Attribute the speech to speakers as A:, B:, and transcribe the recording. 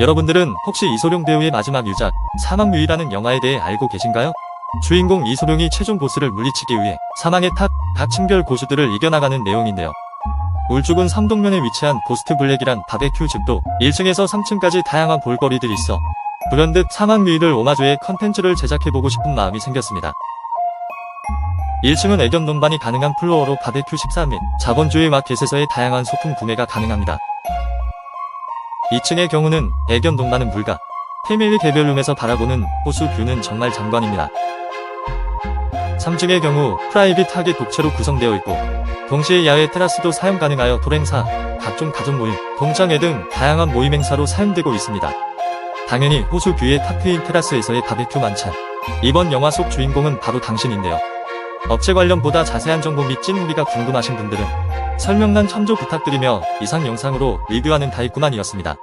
A: 여러분들은 혹시 이소룡 배우의 마지막 유작 사막유이라는 영화에 대해 알고 계신가요? 주인공 이소룡이 최종 보스를 물리치기 위해 사망의 탑 각 층별 고수들을 이겨나가는 내용인데요. 울주군 삼동면에 위치한 고스트 블랙이란 바베큐 집도 1층에서 3층까지 다양한 볼거리들이 있어 불현듯 사막유이를 오마주해 컨텐츠를 제작해보고 싶은 마음이 생겼습니다. 1층은 애견 논반이 가능한 플로어로 바베큐 식사 및 자본주의 마켓에서의 다양한 소품 구매가 가능합니다. 2층의 경우는 애견 동반은 불가, 패밀리 개별룸에서 바라보는 호수 뷰는 정말 장관입니다. 3층의 경우 프라이빗하게 독채로 구성되어 있고 동시에 야외 테라스도 사용 가능하여 돌행사, 각종 가족 모임, 동창회 등 다양한 모임 행사로 사용되고 있습니다. 당연히 호수 뷰의 탑트인 테라스에서의 바베큐 만찬. 이번 영화 속 주인공은 바로 당신인데요. 업체 관련 보다 자세한 정보 및찐 후기가 궁금하신 분들은 설명란 첨조 부탁드리며 이상 영상으로 리뷰하는 다이꾸만이었습니다.